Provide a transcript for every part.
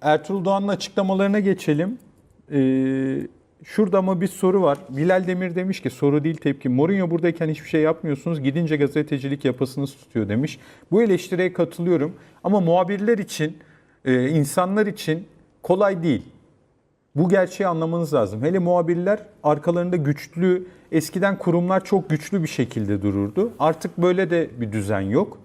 Ertuğrul Doğan'ın açıklamalarına geçelim. Ee, şurada ama bir soru var. Bilal Demir demiş ki soru değil tepki. Mourinho buradayken hiçbir şey yapmıyorsunuz. Gidince gazetecilik yapasınız tutuyor demiş. Bu eleştiriye katılıyorum. Ama muhabirler için, e, insanlar için kolay değil. Bu gerçeği anlamanız lazım. Hele muhabirler arkalarında güçlü, eskiden kurumlar çok güçlü bir şekilde dururdu. Artık böyle de bir düzen yok.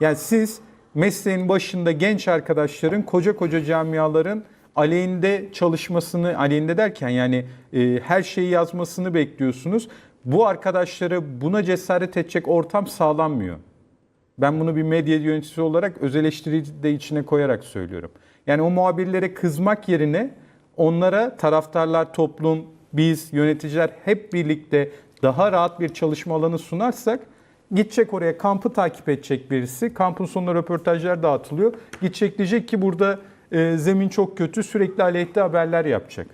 Yani siz mesleğin başında genç arkadaşların, koca koca camiaların aleyhinde çalışmasını, aleyhinde derken yani e, her şeyi yazmasını bekliyorsunuz. Bu arkadaşlara buna cesaret edecek ortam sağlanmıyor. Ben bunu bir medya yöneticisi olarak öz de içine koyarak söylüyorum. Yani o muhabirlere kızmak yerine onlara taraftarlar, toplum, biz, yöneticiler hep birlikte daha rahat bir çalışma alanı sunarsak gidecek oraya kampı takip edecek birisi. Kampın sonunda röportajlar dağıtılıyor. Gidecek diyecek ki burada e, zemin çok kötü sürekli aleyhte haberler yapacak.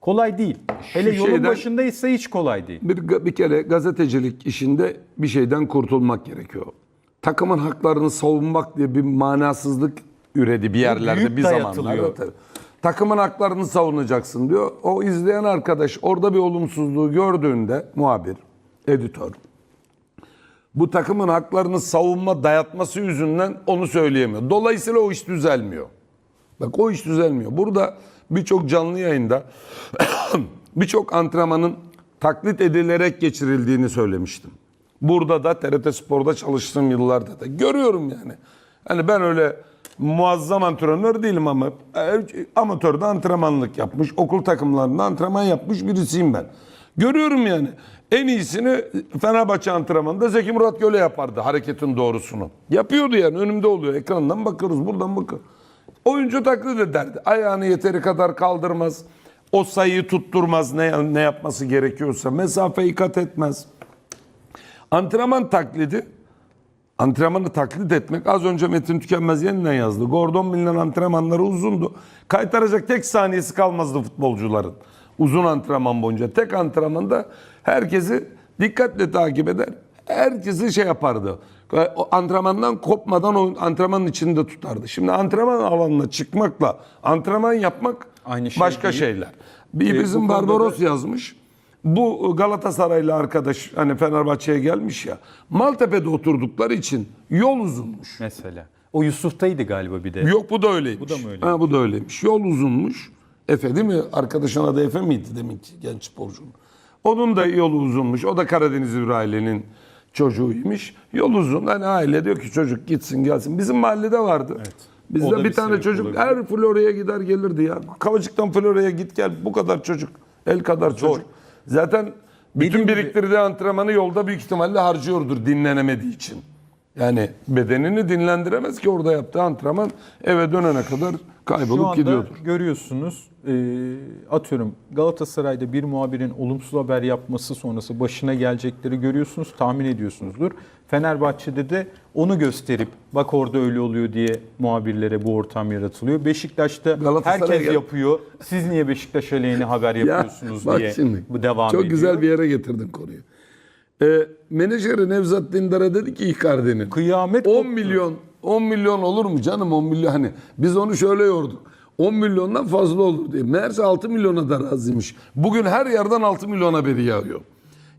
Kolay değil. Hele Şu yolun şeyden- başındaysa hiç kolay değil. Bir, bir kere gazetecilik işinde bir şeyden kurtulmak gerekiyor. Takımın haklarını savunmak diye bir manasızlık üredi bir yerlerde büyük bir dayatılıyor. zamanlar. Takımın haklarını savunacaksın diyor. O izleyen arkadaş orada bir olumsuzluğu gördüğünde muhabir, editör bu takımın haklarını savunma dayatması yüzünden onu söyleyemiyor. Dolayısıyla o iş düzelmiyor. Bak o iş düzelmiyor. Burada birçok canlı yayında birçok antrenmanın taklit edilerek geçirildiğini söylemiştim. Burada da TRT Spor'da çalıştığım yıllarda da görüyorum yani. Hani ben öyle muazzam antrenör değilim ama e, amatörde antrenmanlık yapmış, okul takımlarında antrenman yapmış birisiyim ben. Görüyorum yani. En iyisini Fenerbahçe antrenmanında Zeki Murat Göle yapardı hareketin doğrusunu. Yapıyordu yani önümde oluyor. Ekrandan bakıyoruz buradan bakıyoruz. Oyuncu taklit ederdi. Ayağını yeteri kadar kaldırmaz. O sayıyı tutturmaz ne, ne yapması gerekiyorsa. Mesafeyi kat etmez. Antrenman taklidi Antrenmanı taklit etmek az önce Metin Tükenmez yeniden yazdı. Gordon Mill'in antrenmanları uzundu. Kaytaracak tek saniyesi kalmazdı futbolcuların. Uzun antrenman boyunca. Tek antrenmanda herkesi dikkatle takip eder. Herkesi şey yapardı. O antrenmandan kopmadan o antrenmanın içinde tutardı. Şimdi antrenman alanına çıkmakla antrenman yapmak Aynı şey başka değil. şeyler. Bir E, bizim Barbaros da- yazmış. Bu Galatasaraylı arkadaş hani Fenerbahçe'ye gelmiş ya. Maltepe'de oturdukları için yol uzunmuş. Mesela. O Yusuf'taydı galiba bir de. Yok bu da öyleymiş. Bu da mı öyleymiş? Ha, bu da öyleymiş. Yol uzunmuş. Efe değil mi? Arkadaşın adı Efe miydi deminki genç sporcunun? Onun da yolu uzunmuş. O da Karadenizli bir ailenin çocuğuymuş. Yol uzun. Hani aile diyor ki çocuk gitsin gelsin. Bizim mahallede vardı. O Bizde bir, bir tane çocuk olabilir. her Florya'ya gider gelirdi ya. Kavacık'tan Florya'ya git gel. Bu kadar çocuk. El kadar çocuk. Zaten bütün Dediğim gibi- biriktirdiği antrenmanı yolda büyük ihtimalle harcıyordur dinlenemediği için. Yani bedenini dinlendiremez ki orada yaptığı antrenman eve dönene kadar Şu kaybolup anda gidiyordur. görüyorsunuz e, atıyorum Galatasaray'da bir muhabirin olumsuz haber yapması sonrası başına gelecekleri görüyorsunuz tahmin ediyorsunuzdur. Fenerbahçe'de de onu gösterip bak orada öyle oluyor diye muhabirlere bu ortam yaratılıyor. Beşiktaş'ta herkes gel- yapıyor. Siz niye Beşiktaş aleyhine haber yapıyorsunuz bak diye şimdi, bu devam Çok ediyor. güzel bir yere getirdin konuyu. Ee, menajeri Nevzat Dindar'a dedi ki Icardi'nin Kıyamet 10 koptu. milyon 10 milyon olur mu canım 10 milyon hani biz onu şöyle yorduk. 10 milyondan fazla olur diye. Meğerse 6 milyona da razıymış. Bugün her yerden 6 milyon haberi yağıyor.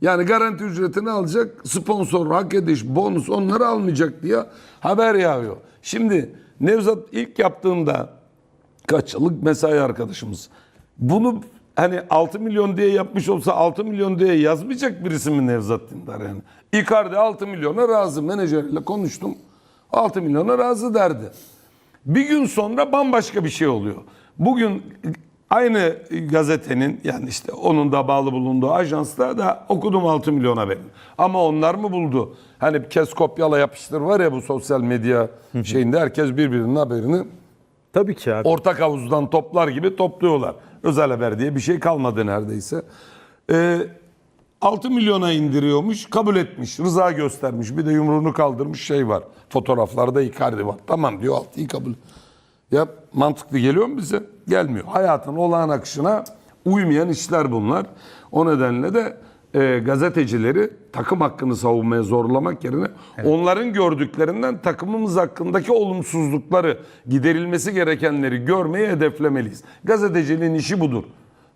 Yani garanti ücretini alacak, sponsor, hak ediş, bonus onları almayacak diye haber yağıyor. Şimdi Nevzat ilk yaptığında kaç yıllık mesai arkadaşımız. Bunu hani 6 milyon diye yapmış olsa 6 milyon diye yazmayacak birisi mi Nevzat Dindar yani? Icardi 6 milyona razı menajeriyle konuştum. 6 milyona razı derdi. Bir gün sonra bambaşka bir şey oluyor. Bugün aynı gazetenin yani işte onun da bağlı bulunduğu ajansta da okudum 6 milyon haberini. Ama onlar mı buldu? Hani kes kopyala yapıştır var ya bu sosyal medya şeyinde herkes birbirinin haberini Tabii ki abi. ortak havuzdan toplar gibi topluyorlar. Özel haber diye bir şey kalmadı neredeyse. Ee, 6 milyona indiriyormuş, kabul etmiş, rıza göstermiş. Bir de yumruğunu kaldırmış şey var. Fotoğraflarda Icardi var. Tamam diyor 6'yı kabul. Ya mantıklı geliyor mu bize? Gelmiyor. Hayatın olağan akışına uymayan işler bunlar. O nedenle de e, gazetecileri takım hakkını savunmaya zorlamak yerine onların gördüklerinden takımımız hakkındaki olumsuzlukları, giderilmesi gerekenleri görmeyi hedeflemeliyiz. Gazeteciliğin işi budur.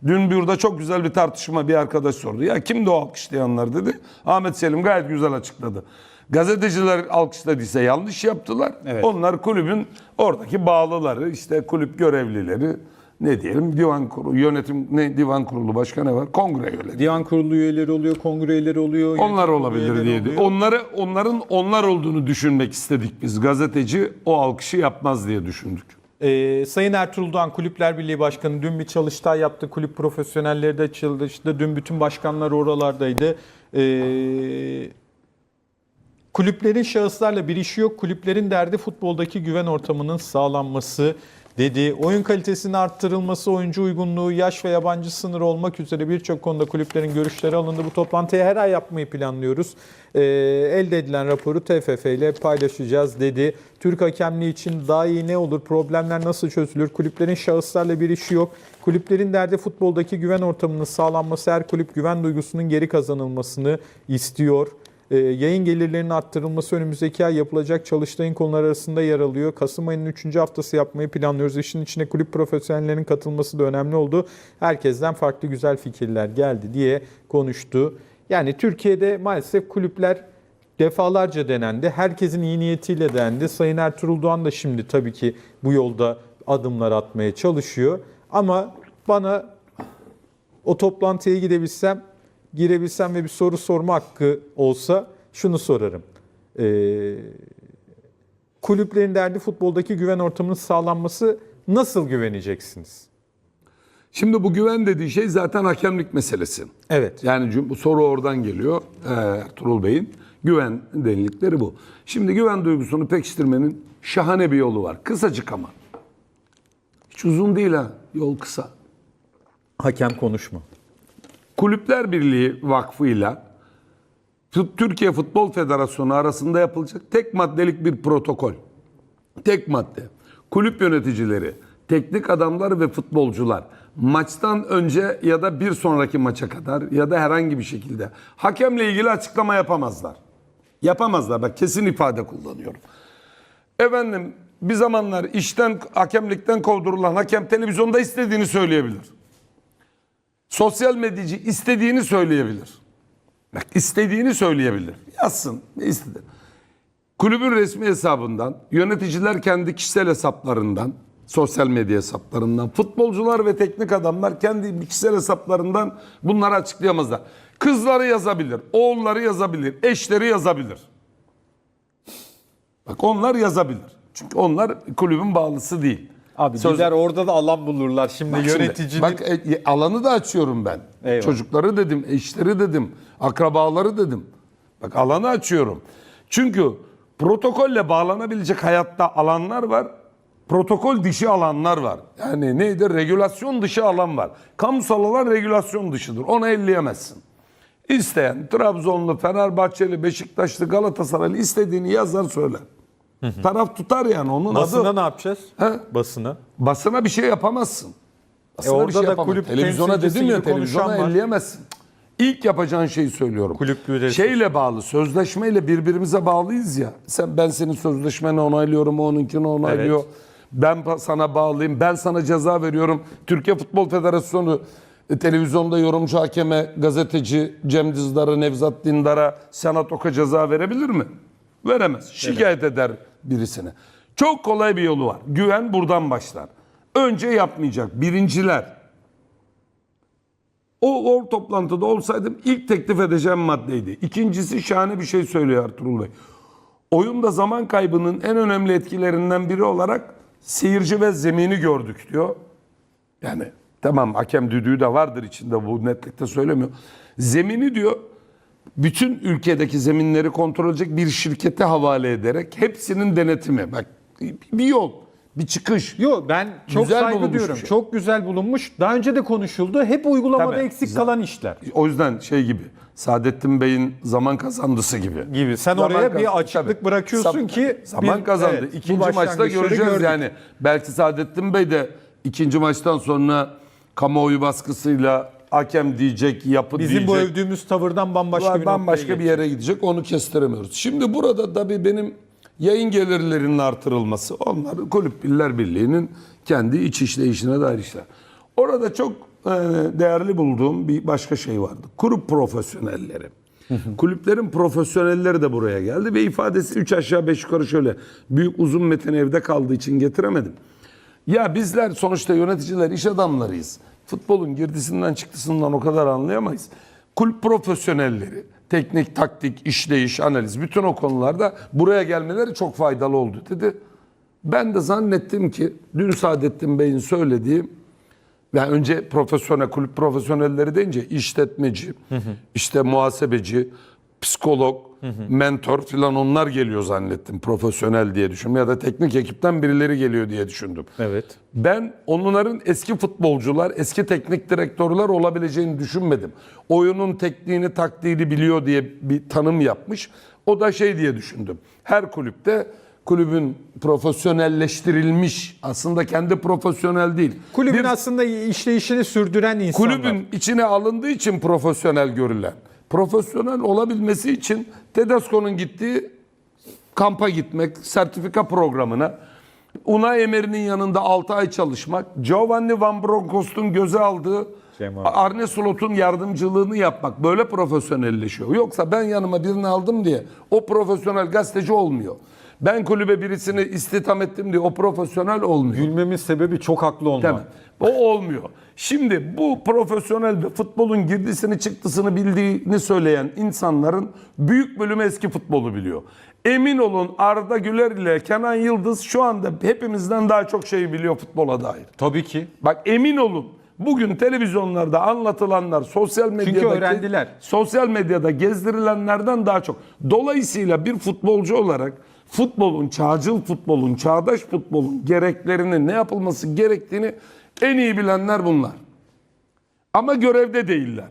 Dün burada çok güzel bir tartışma bir arkadaş sordu. Ya kimdi o alkışlayanlar dedi. Ahmet Selim gayet güzel açıkladı. Gazeteciler alkışladıysa yanlış yaptılar. Evet. Onlar kulübün oradaki bağlıları, işte kulüp görevlileri, ne diyelim divan kurulu, yönetim, ne divan kurulu başka ne var? Kongre üyeleri. Divan kurulu üyeleri oluyor, kongre üyeleri oluyor. Onlar yönetim olabilir üyeleri diye. oluyor. Onları onların onlar olduğunu düşünmek istedik biz. Gazeteci o alkışı yapmaz diye düşündük. Ee, Sayın Ertuğrul Doğan Kulüpler Birliği Başkanı dün bir çalıştay yaptı. Kulüp profesyonelleri de çalıştı. Dün bütün başkanlar oralardaydı. Ee, kulüplerin şahıslarla bir işi yok. Kulüplerin derdi futboldaki güven ortamının sağlanması dedi. Oyun kalitesinin arttırılması, oyuncu uygunluğu, yaş ve yabancı sınırı olmak üzere birçok konuda kulüplerin görüşleri alındı. Bu toplantıyı her ay yapmayı planlıyoruz. Ee, elde edilen raporu TFF ile paylaşacağız dedi. Türk hakemliği için daha iyi ne olur? Problemler nasıl çözülür? Kulüplerin şahıslarla bir işi yok. Kulüplerin derdi futboldaki güven ortamının sağlanması, her kulüp güven duygusunun geri kazanılmasını istiyor. Ee, yayın gelirlerinin arttırılması önümüzdeki ay yapılacak çalıştayın konular arasında yer alıyor. Kasım ayının 3. haftası yapmayı planlıyoruz. İşin içine kulüp profesyonellerinin katılması da önemli oldu. Herkesten farklı güzel fikirler geldi diye konuştu. Yani Türkiye'de maalesef kulüpler defalarca denendi. Herkesin iyi niyetiyle denendi. Sayın Ertuğrul Doğan da şimdi tabii ki bu yolda adımlar atmaya çalışıyor. Ama bana o toplantıya gidebilsem, girebilsem ve bir soru sorma hakkı olsa şunu sorarım. Ee, kulüplerin derdi futboldaki güven ortamının sağlanması nasıl güveneceksiniz? Şimdi bu güven dediği şey zaten hakemlik meselesi. Evet. Yani bu soru oradan geliyor e, Ertuğrul Bey'in. Güven delilikleri bu. Şimdi güven duygusunu pekiştirmenin şahane bir yolu var. Kısacık ama. Hiç uzun değil ha. Yol kısa. Hakem konuşma. Kulüpler Birliği Vakfı'yla Tü- Türkiye Futbol Federasyonu arasında yapılacak tek maddelik bir protokol. Tek madde. Kulüp yöneticileri, teknik adamlar ve futbolcular maçtan önce ya da bir sonraki maça kadar ya da herhangi bir şekilde hakemle ilgili açıklama yapamazlar. Yapamazlar. Bak kesin ifade kullanıyorum. Efendim bir zamanlar işten hakemlikten kovdurulan hakem televizyonda istediğini söyleyebilir. Sosyal medyacı istediğini söyleyebilir. Bak istediğini söyleyebilir. Yazsın. Ne istedi. Kulübün resmi hesabından, yöneticiler kendi kişisel hesaplarından, sosyal medya hesaplarından, futbolcular ve teknik adamlar kendi kişisel hesaplarından bunları açıklayamazlar. Kızları yazabilir, oğulları yazabilir, eşleri yazabilir. Bak onlar yazabilir. Çünkü onlar kulübün bağlısı değil. Abi Söz- gider orada da alan bulurlar. Şimdi Bak şimdi, yöneticinin... bak e, alanı da açıyorum ben. Eyvallah. Çocukları dedim, eşleri dedim, akrabaları dedim. Bak alanı açıyorum. Çünkü protokolle bağlanabilecek hayatta alanlar var. Protokol dışı alanlar var. Yani neydi? Regülasyon dışı alan var. Kamusal alan regülasyon dışıdır. Onu elleyemezsin. İsteyen Trabzonlu, Fenerbahçeli, Beşiktaşlı, Galatasaraylı istediğini yazar söyler. Taraf tutar yani onun Basına adı. ne yapacağız? He? Basına. Basına bir şey yapamazsın. Basına E orada bir şey da yapamazsın. kulüp Televizyona temsilcisi dedim ya gibi televizyona konuşan var. elleyemezsin. İlk yapacağın şeyi söylüyorum. Kulüp yönetimi. Şeyle bağlı, sözleşmeyle birbirimize bağlıyız ya. Sen ben senin sözleşmeni onaylıyorum, o onunkini onaylıyor. Evet. Ben pa- sana bağlıyım, ben sana ceza veriyorum. Türkiye Futbol Federasyonu e, televizyonda yorumcu hakeme, gazeteci Cem Dizdar'a, Nevzat Dindar'a, Senat Ok'a ceza verebilir mi? Veremez. Şikayet eder birisine. Çok kolay bir yolu var. Güven buradan başlar. Önce yapmayacak. Birinciler. O, o toplantıda olsaydım ilk teklif edeceğim maddeydi. İkincisi şahane bir şey söylüyor Ertuğrul Bey. Oyunda zaman kaybının en önemli etkilerinden biri olarak seyirci ve zemini gördük diyor. Yani tamam hakem düdüğü de vardır içinde bu netlikte söylemiyor. Zemini diyor bütün ülkedeki zeminleri kontrol edecek bir şirkete havale ederek hepsinin denetimi. Bak bir yol, bir çıkış. Yok ben çok Güzel saygı bir şey. Çok güzel bulunmuş. Daha önce de konuşuldu. Hep uygulamada Tabii. eksik kalan işler O yüzden şey gibi Saadettin Bey'in zaman kazandısı gibi. gibi. Sen Zaman oraya kaz- bir açıklık Tabii. bırakıyorsun Zam- ki zaman bir- kazandı. evet, İkinci maçta göreceğiz gördük. yani. Belki Saadettin Bey de ikinci maçtan sonra kamuoyu baskısıyla hakem diyecek, yapı Bizim bu diyecek. övdüğümüz tavırdan bambaşka bir bambaşka bir yere gidecek onu kestiremiyoruz. Şimdi burada tabii benim yayın gelirlerinin artırılması onlar Kulüp Birler Birliği'nin kendi iç işleyişine dair işler. Orada çok e, değerli bulduğum bir başka şey vardı. Kulüp profesyonelleri. Kulüplerin profesyonelleri de buraya geldi ve ifadesi 3 aşağı 5 yukarı şöyle. Büyük uzun metin evde kaldığı için getiremedim. Ya bizler sonuçta yöneticiler, iş adamlarıyız. Futbolun girdisinden çıktısından o kadar anlayamayız. Kulüp profesyonelleri, teknik, taktik, işleyiş, analiz bütün o konularda buraya gelmeleri çok faydalı oldu dedi. Ben de zannettim ki dün Saadettin Bey'in söylediği yani önce profesyonel kulüp profesyonelleri deyince işletmeci, işte muhasebeci, psikolog, mentor filan onlar geliyor zannettim profesyonel diye düşündüm ya da teknik ekipten birileri geliyor diye düşündüm. Evet. Ben onların eski futbolcular, eski teknik direktörler olabileceğini düşünmedim. Oyunun tekniğini, taktiğini biliyor diye bir tanım yapmış. O da şey diye düşündüm. Her kulüpte kulübün profesyonelleştirilmiş, aslında kendi profesyonel değil. Kulübün Bir aslında işleyişini sürdüren insanlar. kulübün içine alındığı için profesyonel görülen. Profesyonel olabilmesi için Tedesco'nun gittiği kampa gitmek, sertifika programına, Unai Emery'nin yanında 6 ay çalışmak, Giovanni Van Bronckhorst'un göze aldığı Cemal. Arne Slot'un yardımcılığını yapmak böyle profesyonelleşiyor. Yoksa ben yanıma birini aldım diye o profesyonel gazeteci olmuyor. Ben kulübe birisini istihdam ettim diye o profesyonel olmuyor. Gülmemin sebebi çok haklı olmak. Tamam. O olmuyor. Şimdi bu profesyonel ve futbolun girdisini çıktısını bildiğini söyleyen insanların büyük bölümü eski futbolu biliyor. Emin olun Arda Güler ile Kenan Yıldız şu anda hepimizden daha çok şey biliyor futbola dair. Tabii ki. Bak emin olun bugün televizyonlarda anlatılanlar sosyal medyada öğrendiler. sosyal medyada gezdirilenlerden daha çok. Dolayısıyla bir futbolcu olarak futbolun, çağcıl futbolun, çağdaş futbolun gereklerini, ne yapılması gerektiğini en iyi bilenler bunlar. Ama görevde değiller.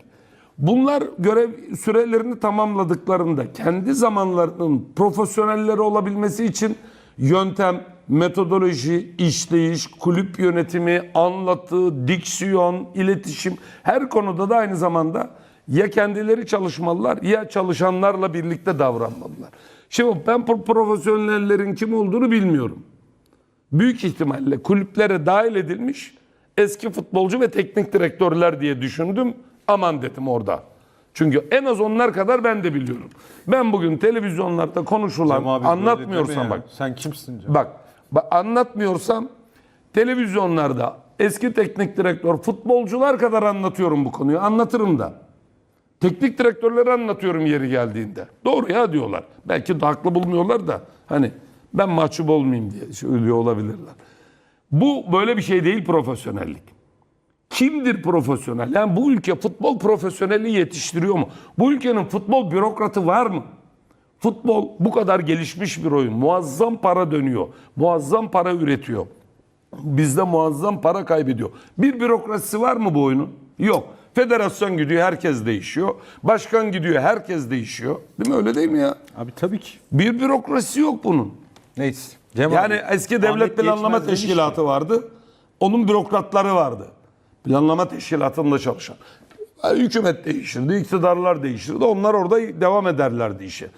Bunlar görev sürelerini tamamladıklarında kendi zamanlarının profesyonelleri olabilmesi için yöntem, metodoloji, işleyiş, kulüp yönetimi, anlatı, diksiyon, iletişim her konuda da aynı zamanda ya kendileri çalışmalılar ya çalışanlarla birlikte davranmalılar. Şimdi ben pro- profesyonellerin kim olduğunu bilmiyorum büyük ihtimalle kulüplere dahil edilmiş eski futbolcu ve teknik direktörler diye düşündüm. Aman dedim orada. Çünkü en az onlar kadar ben de biliyorum. Ben bugün televizyonlarda konuşulan abi anlatmıyorsam bak. Sen kimsin Cem? Bak, bak anlatmıyorsam televizyonlarda eski teknik direktör futbolcular kadar anlatıyorum bu konuyu. Anlatırım da. Teknik direktörleri anlatıyorum yeri geldiğinde. Doğru ya diyorlar. Belki de haklı bulmuyorlar da hani ben mahcup olmayayım diye söylüyor olabilirler. Bu böyle bir şey değil profesyonellik. Kimdir profesyonel? Yani bu ülke futbol profesyoneli yetiştiriyor mu? Bu ülkenin futbol bürokratı var mı? Futbol bu kadar gelişmiş bir oyun. Muazzam para dönüyor. Muazzam para üretiyor. Bizde muazzam para kaybediyor. Bir bürokrasisi var mı bu oyunun? Yok. Federasyon gidiyor herkes değişiyor. Başkan gidiyor herkes değişiyor. Değil mi öyle değil mi ya? Abi tabii ki. Bir bürokrasi yok bunun. Neyse. Cem Yani abi, eski Ahmet devlet planlama Geçmez demiş teşkilatı vardı. Onun bürokratları vardı. Planlama teşkilatında çalışan. Hükümet değişirdi, iktidarlar değişirdi. Onlar orada devam ederlerdi işe.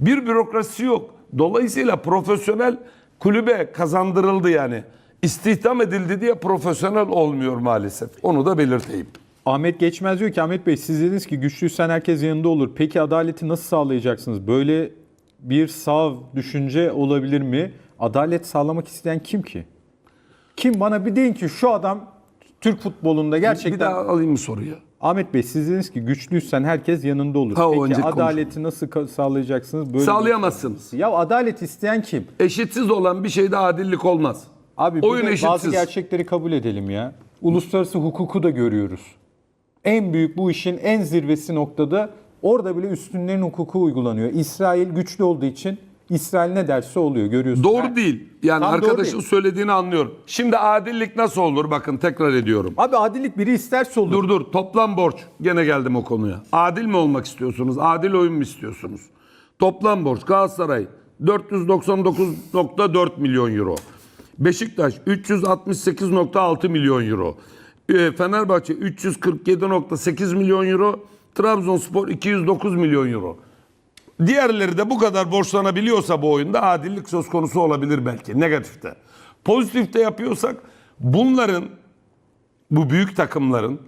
Bir bürokrasi yok. Dolayısıyla profesyonel kulübe kazandırıldı yani. İstihdam edildi diye profesyonel olmuyor maalesef. Onu da belirteyim. Ahmet Geçmez diyor ki Ahmet Bey siz dediniz ki güçlüysen herkes yanında olur. Peki adaleti nasıl sağlayacaksınız? Böyle bir sağ düşünce olabilir mi? Adalet sağlamak isteyen kim ki? Kim bana bir deyin ki şu adam Türk futbolunda gerçekten Bir daha alayım mı soruyu? Ahmet Bey siz dediniz ki güçlüysen herkes yanında olur. Ha, Peki adaleti nasıl ka- sağlayacaksınız? Böyle Sağlayamazsınız. Ya adalet isteyen kim? Eşitsiz olan bir şeyde adillik olmaz. Abi Oyun de bazı eşitsiz. gerçekleri kabul edelim ya. Uluslararası hukuku da görüyoruz. En büyük bu işin en zirvesi noktada orada bile üstünlerin hukuku uygulanıyor. İsrail güçlü olduğu için İsrail ne derse oluyor görüyorsun. Doğru Ha? değil. Yani Tam arkadaşın değil. söylediğini anlıyorum. Şimdi adillik nasıl olur? Bakın tekrar ediyorum. Abi adillik biri isterse olur. Dur dur toplam borç. Gene geldim o konuya. Adil mi olmak istiyorsunuz? Adil oyun mu istiyorsunuz? Toplam borç Galatasaray 499.4 milyon euro. Beşiktaş 368.6 milyon euro. E, Fenerbahçe 347.8 milyon euro, Trabzonspor 209 milyon euro. Diğerleri de bu kadar borçlanabiliyorsa bu oyunda adillik söz konusu olabilir belki negatifte. Pozitifte yapıyorsak bunların bu büyük takımların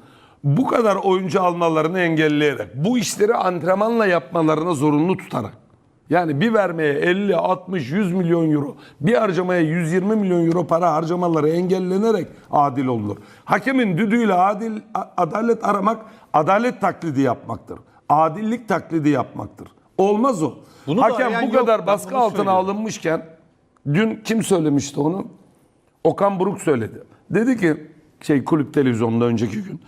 bu kadar oyuncu almalarını engelleyerek, bu işleri antrenmanla yapmalarına zorunlu tutarak. Yani bir vermeye 50, 60, 100 milyon euro, bir harcamaya 120 milyon euro para harcamaları engellenerek adil olunur. Hakemin düdüğüyle adil adalet aramak, adalet taklidi yapmaktır. Adillik taklidi yapmaktır. Olmaz o. Bunu Hakem bu yok, kadar ben baskı altına söylüyorum. alınmışken dün kim söylemişti onu? Okan Buruk söyledi. Dedi ki şey kulüp televizyonda önceki gün.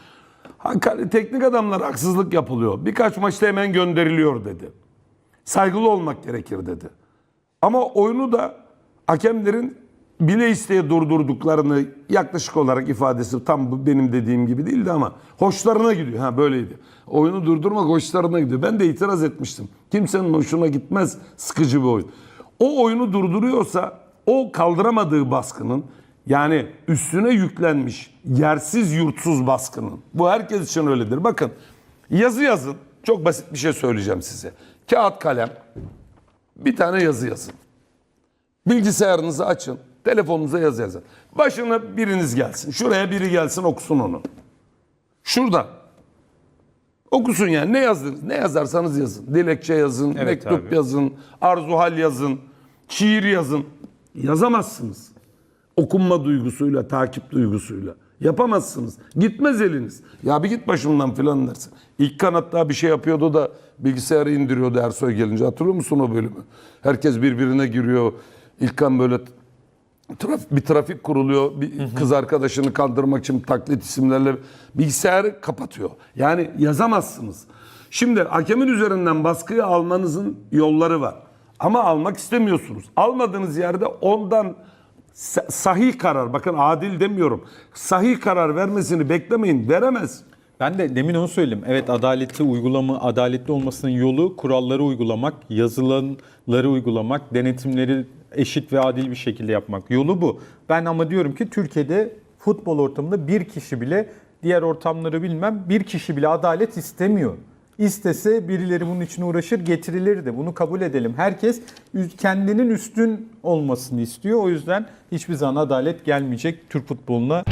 "Ha- Teknik adamlar haksızlık yapılıyor. Birkaç maçta hemen gönderiliyor dedi. Saygılı olmak gerekir dedi. Ama oyunu da hakemlerin bile isteye durdurduklarını yaklaşık olarak ifadesi tam benim dediğim gibi değildi ama hoşlarına gidiyor. Ha böyleydi. Oyunu durdurmak hoşlarına gidiyor. Ben de itiraz etmiştim. Kimsenin hoşuna gitmez sıkıcı bir oyun. O oyunu durduruyorsa o kaldıramadığı baskının yani üstüne yüklenmiş yersiz yurtsuz baskının. Bu herkes için öyledir. Bakın yazı yazın. Çok basit bir şey söyleyeceğim size. Kağıt kalem bir tane yazı yazın. Bilgisayarınızı açın. Telefonunuza yazı yazın. Başına biriniz gelsin. Şuraya biri gelsin okusun onu. Şurada. Okusun yani. Ne yazdınız? Ne yazarsanız yazın. Dilekçe yazın, Evet mektup abi. yazın, arzuhal yazın, şiir yazın. Yazamazsınız. Okunma duygusuyla, takip duygusuyla. Yapamazsınız. Gitmez eliniz. Ya bir git başımdan filan dersin. İlk kanatta bir şey yapıyordu da bilgisayarı indiriyordu Ersoy gelince. Hatırlıyor musun o bölümü? Herkes birbirine giriyor. İlkan böyle traf- bir trafik kuruluyor. Bir kız arkadaşını kandırmak için taklit isimlerle bilgisayarı kapatıyor. Yani yazamazsınız. Şimdi hakemin üzerinden baskıyı almanızın yolları var. Ama almak istemiyorsunuz. Almadığınız yerde ondan sahih karar, bakın adil demiyorum. Sahih karar vermesini beklemeyin. Veremez. Ben de demin onu söyledim. Evet adaleti uygulama, adaletli olmasının yolu kuralları uygulamak, yazılanları uygulamak, denetimleri eşit ve adil bir şekilde yapmak. Yolu bu. Ben ama diyorum ki Türkiye'de futbol ortamında bir kişi bile diğer ortamları bilmem bir kişi bile adalet istemiyor. İstese birileri bunun için uğraşır getirilirdi. Bunu kabul edelim. Herkes kendinin üstün olmasını istiyor. O yüzden hiçbir zaman adalet gelmeyecek Türk futboluna.